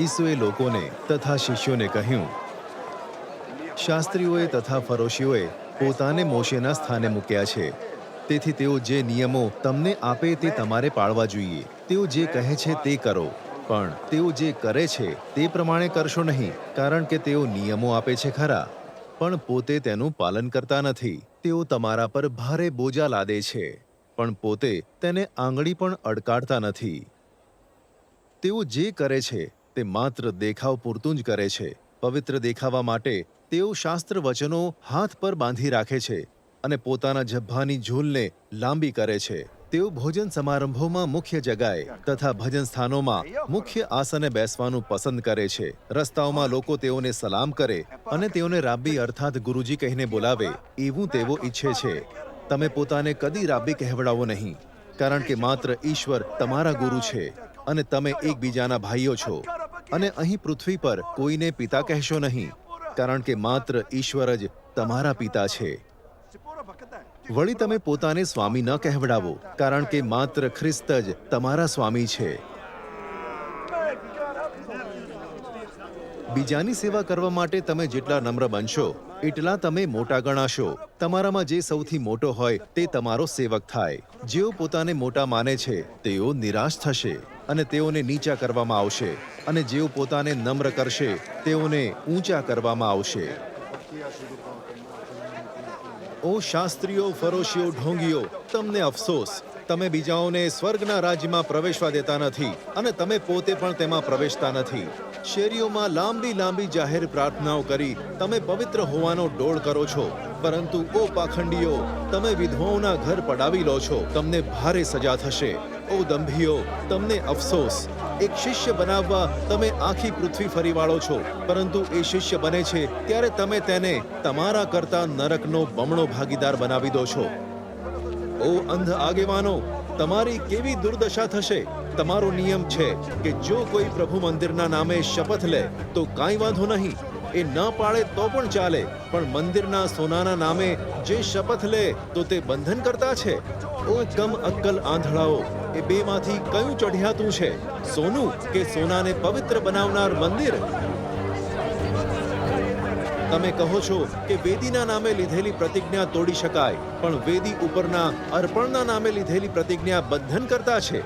ઈસુએ લોકોને તથા શિષ્યોને કહ્યું, શાસ્ત્રીઓએ તથા ફરોશીઓએ પોતાને મોશેના સ્થાને મૂક્યા છે. તેથી તેઓ જે નિયમો તમને આપે તે તમારે પાળવા જોઈએ. તેઓ જે કહે છે તે કરો. પણ તેઓ જે કરે છે તે પ્રમાણે કરશો નહીં, કારણ કે તેઓ નિયમો આપે છે ખરા. પણ પોતે તેનું પાલન કરતા નથી. તેઓ તમારા પર ભારે બોજા લાદે છે. પણ પોતે તેને આંગળી પણ અડકાડતા નથી. તેઓ જે કરે છે તે માત્ર દેખાવ પૂરતું જ કરે છે. પવિત્ર દેખાવા માટે તેઓ શાસ્ત્ર વચનો હાથ પર બાંધી રાખે છે અને પોતાના જભ્ભાની ઝૂલને લાંબી કરે છે. તેઓ ભોજન સમારંભોમાં મુખ્ય જગાએ તથા ભજન સ્થાનોમાં મુખ્ય આસને બેસવાનું પસંદ કરે છે. રસ્તાઓમાં લોકો તેઓને સલામ કરે અને તેઓને રાબ્બી અર્થાત ગુરુજી કહીને બોલાવે એવું તેઓ ઈચ્છે છે. તમે પોતાને કદી રાબ્બી કહેવડાવો નહીં, કારણ કે માત્ર ઈશ્વર તમારા ગુરુ છે અને તમે એકબીજાના ભાઈઓ છો. અને અહીં પૃથ્વી પર કોઈને પિતા કહેશો નહીં, કારણ કે માત્ર ઈશ્વર જ તમારા પિતા છે. વળી તમે પોતાને સ્વામી ન કહેવડાવો, કારણ કે માત્ર ખ્રિસ્ત જ તમારા સ્વામી છે. બીજાની સેવા કરવા માટે તમે જેટલા નમ્ર બનશો, એટલા તમે મોટા ગણાશો. તમારામાં જે સૌથી મોટો હોય તે તમારો સેવક થાય. જેઓ પોતાને મોટા માને છે, તેઓ નિરાશ થશે. અને તેઓને નીચા કરવામાં આવશે અને જેઓ પોતાને નમ્ર કરશે, તેઓને ઊંચા કરવામાં આવશે. ઓ શાસ્ત્રીઓ, ફરોશીઓ, ઢોંગીઓ, તમને અફસોસ, તમે બીજાઓને સ્વર્ગના રાજ્યમાં પ્રવેશવા દેતા નથી અને તમે પોતે પણ તેમાં પ્રવેશતા નથી. શેરીઓમાં લાંબી લાંબી જાહેર પ્રાર્થનાઓ કરી તમે પવિત્ર હોવાનો ડોળ કરો છો. પરંતુ ઓ પાખંડીઓ, તમે વિધવાઓના ઘર પડાવી લો છો. તમને ભારે સજા થશે. ઓ દંભીઓ તમને અફસોસ. એક શિષ્ય બનાવવા તમે આખી પૃથ્વી ફરી વાળો છો. પરંતુ એ શિષ્ય બને છે ત્યારે તમે તેને તમારા કરતા નરકનો બમણો ભાગીદાર બનાવી દો છો. ઓ અંધ આગેવાનો, તમારી કેવી દુર્દશા થશે? તમારો નિયમ છે કે જો કોઈ પ્રભુ મંદિરના નામે શપથ લે, તો કાંઈ વાંધો નહીં. એ ન પાળે તો પણ ચાલે. પણ મંદિરના સોનાના નામે જે શપથ લે, તો તે બંધન કરતા છે. ઓ કમ અક્કલ આંધળાઓ એ બેમાંથી કયું ચઢિયાતું છે? સોનું કે સોનાને પવિત્ર બનાવનાર મંદિર? તમે કહો છો કે વેદીના નામે લીધેલી પ્રતિજ્ઞા તોડી શકાય, પણ વેદી ઉપરના અર્પણના નામે લીધેલી પ્રતિજ્ઞા બંધન કરતા છે.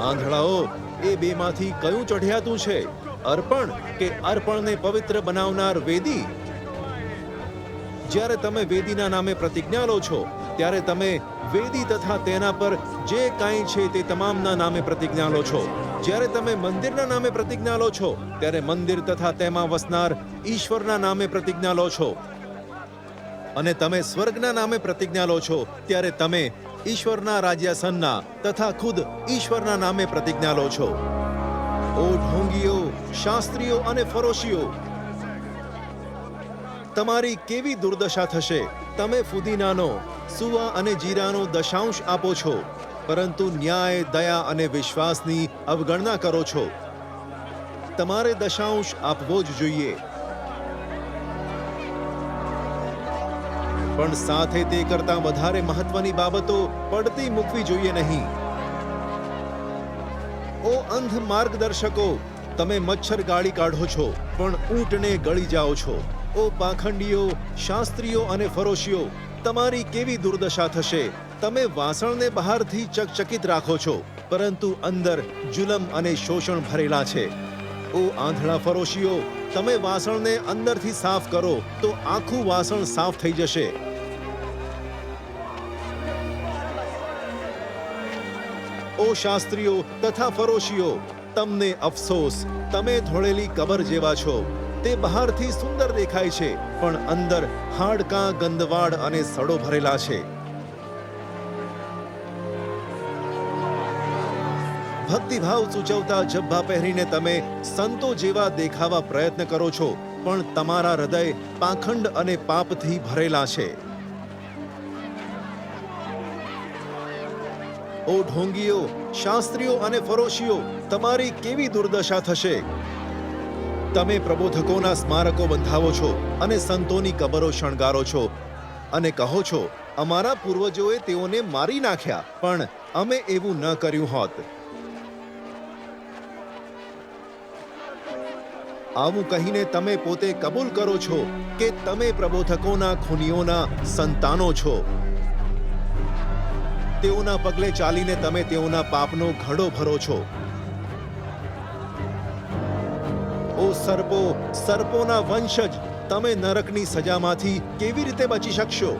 આંધળાઓ, એ બેમાંથી કયું ચઢિયાતું છે? અર્પણ કે અર્પણને પવિત્ર બનાવનાર વેદી? જ્યારે તમે વેદીના નામે પ્રતિજ્ઞા લો છો, ત્યારે તમે વેદી તથા તેના પર જે કાંઈ છે તે તમામના નામે પ્રતિજ્ઞા લો છો. જ્યારે તમે મંદિરના નામે પ્રતિજ્ઞા લો છો, ત્યારે મંદિર તથા તેમાં વસનાર ઈશ્વરના નામે પ્રતિજ્ઞા લો છો. અને તમે સ્વર્ગના નામે પ્રતિજ્ઞા લો છો, ત્યારે તમે ઈશ્વરના રાજ્યાસનના તથા ખુદ ઈશ્વરના નામે પ્રતિજ્ઞા લો છો. ઓ ઢોંગીઓ, શાસ્ત્રીઓ અને ફરોશીઓ તમારી કેવી દુર્દશા થશે? તમે ફુદીનાનો, સુવા અને જીરાનો દશાંશ આપો છો, પરંતુ ન્યાય, દયા અને વિશ્વાસની અવગણના કરો છો. તમારે દશાંશ આપવો જ જોઈએ. પણ સાથે તે કરતાં વધારે મહત્વની બાબતો પડતી મૂકવી જોઈએ નહીં. ઓ અંધ માર્ગદર્શકો, તમે મચ્છર ગાળી કાઢો છો, પણ ઊંટને ગળી જાઓ છો. ઓ પાખંડીઓ, શાસ્ત્રીઓ અને ફરોશીઓ, તમારી કેવી દુર્દશા થશે? તમે વાસણને બહારથી ચકચકિત રાખો છો, પરંતુ અંદર જુલમ અને શોષણ ભરેલા છે. ઓ આંધળા ફરોશીઓ, તમે વાસણને અંદરથી સાફ કરો, તો આખું વાસણ સાફ થઈ જશે. ઓ શાસ્ત્રીઓ તથા ફરોશીઓ, તમને અફસોસ, તમે ધોળેલી કબર જેવા છો. તે બહારથી સુંદર દેખાય છે, પણ અંદર હાડકાં, ગંદવાડ અને સડો ભરેલા છે. ભક્તિભાવ સૂચવતા જબ્બા પહેરીને તમે સંતો જેવા દેખાવા પ્રયત્ન કરો છો, પણ તમારા હૃદય પાખંડ અને પાપથી ભરેલા છે. ઓ ઢોંગીઓ, શાસ્ત્રીઓ અને ફરોશીઓ, તમારી કેવી દુર્દશા થશે? તમે પ્રબોધકોના સ્મારકો બંધાવો છો અને સંતોની કબરો શણગારો છો અને કહો છો, અમારા પૂર્વજોએ તેઓને મારી નાખ્યા, પણ અમે એવું ન કર્યું હોત. આવું કહીને તમે પોતે કબૂલ કરો છો કે તમે પ્રબોધકોના ખૂનીઓના સંતાનો છો. તેઓના પગલે ચાલીને તમે તેઓના પાપનો ઘડો ભરો છો. ઓ સર્પો, સર્પોના વંશજ, તમે નરકની સજામાંથી કેવી રીતે બચી શકશો?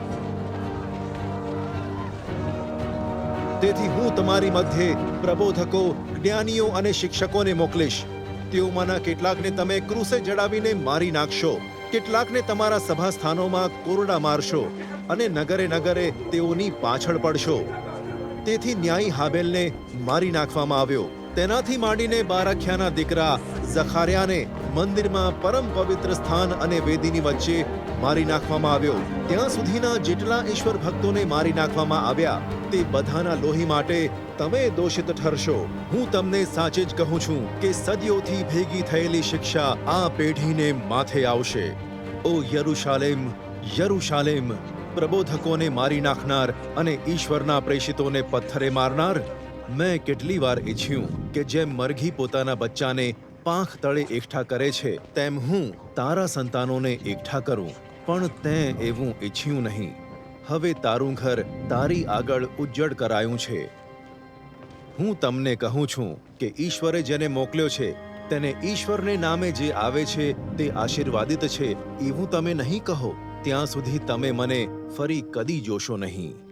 તેથી હું તમારી મધ્યે પ્રબોધકો, જ્ઞાનીઓ અને શિક્ષકોને મોકલીશ. તેઓમાંના કેટલાકને તમે ક્રૂસે જડાવીને મારી નાખશો. કેટલાકને તમારા સભા સ્થાનોમાં કોરડા મારશો અને નગરે નગરે તેઓની પાછળ પડશો. તેથી ન્યાયી હાબેલને મારી નાખવામાં આવ્યો. તેનાથી માંડીને બારાખ્યાના દીકરા ઝખાર્યાને મંદિરમાં પરમ પવિત્ર સ્થાન અને વેદીની વચ્ચે મારી નાખવામાં આવ્યો. ત્યાં સુધીના જેટલા ઈશ્વર ભક્તોને મારી નાખવામાં આવ્યા તે બધાના લોહી માટે તમે દોષિત ઠરશો. હું તમને સાચે જ કહું છું કે સદીઓથી ભેગી થયેલી શિક્ષા આ પેઢીને માથે આવશે. ઓ યરુશાલેમ યરુશાલેમ, પ્રબોધકોને મારી નાખનાર અને ઈશ્વરના પ્રેષિતોને પથ્થરે મારનાર મેં કેટલી વાર ઈચ્છ્યું કે જેમ મરઘી પોતાના બચ્ચાને પાંખ તળે એકઠા કરે છે, તેમ હું તારા સંતાનોને એકઠા કરું. પણ તે એવું ઈચ્છ્યું નહીં. હવે તારું ઘર તારી આગળ ઉજ્જડ કરાયું છે. હું તમને કહું છું કે ઈશ્વરે જેને મોકલ્યો છે, તેને ઈશ્વરને નામે જે આવે છે તે આશીર્વાદિત છે, એવું તમે નહીં કહો. ત્યાં સુધી તમે મને ફરી કદી જોશો નહીં.